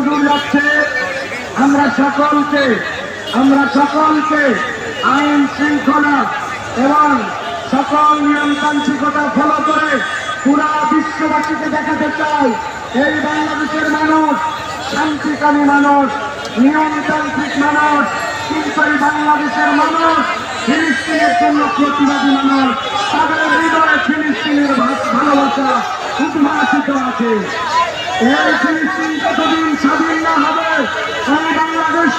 যতদূর যাচ্ছে। আমরা সকলকে আমরা সকলকে আইন শৃঙ্খলা এবং সকল নিয়মতান্ত্রিকতা ফলো করে পুরা বিশ্ববাসীকে দেখাতে চাই। এই বাংলাদেশের মানুষ, শান্তিকামী মানুষ, নিয়মতান্ত্রিক মানুষ, কিন্তু এই বাংলাদেশের মানুষ, ফিলিস্তিনের জন্য প্রতিবাদী মানুষ। তাদের হৃদয়ে ফিলিস্তিনের ভালোবাসা উদ্ভাসিত আছে। এই ফিলিস্তিন যতদিন না হবে এই বাংলাদেশ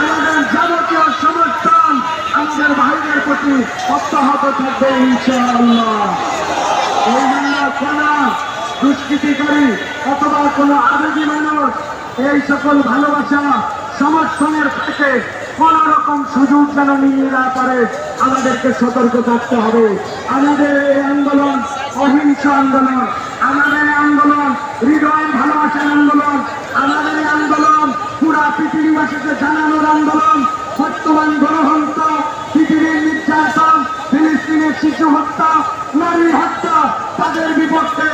আমাদের যাবতীয় সমর্থন আমাদের ভাইদের প্রতি অব্যাহত থাকবে ইনশাআল্লাহ এই দুষ্কৃতিকারী অথবা কোনো আবেগী মানুষ এই সকল ভালোবাসা সমর্থনের থেকে কোন সুযোগ নিয়ে না পারে আমাদেরকে সতর্ক থাকতে হবে আমাদের আন্দোলন, অহিংস আন্দোলন, আমাদের আন্দোলন হৃদয় ভালোবাসার আন্দোলন আমাদের আন্দোলন, পুরা পৃথিবীবাসীকে জানানোর আন্দোলন সত্যবান গণহন্ত পৃথিবীর নির্যাতন, ফিলিস্তিনের শিশু হত্যা, নারী হত্যা, তাদের বিপক্ষে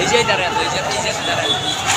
এই যে দাঁড়ান এই যে দাঁড়ান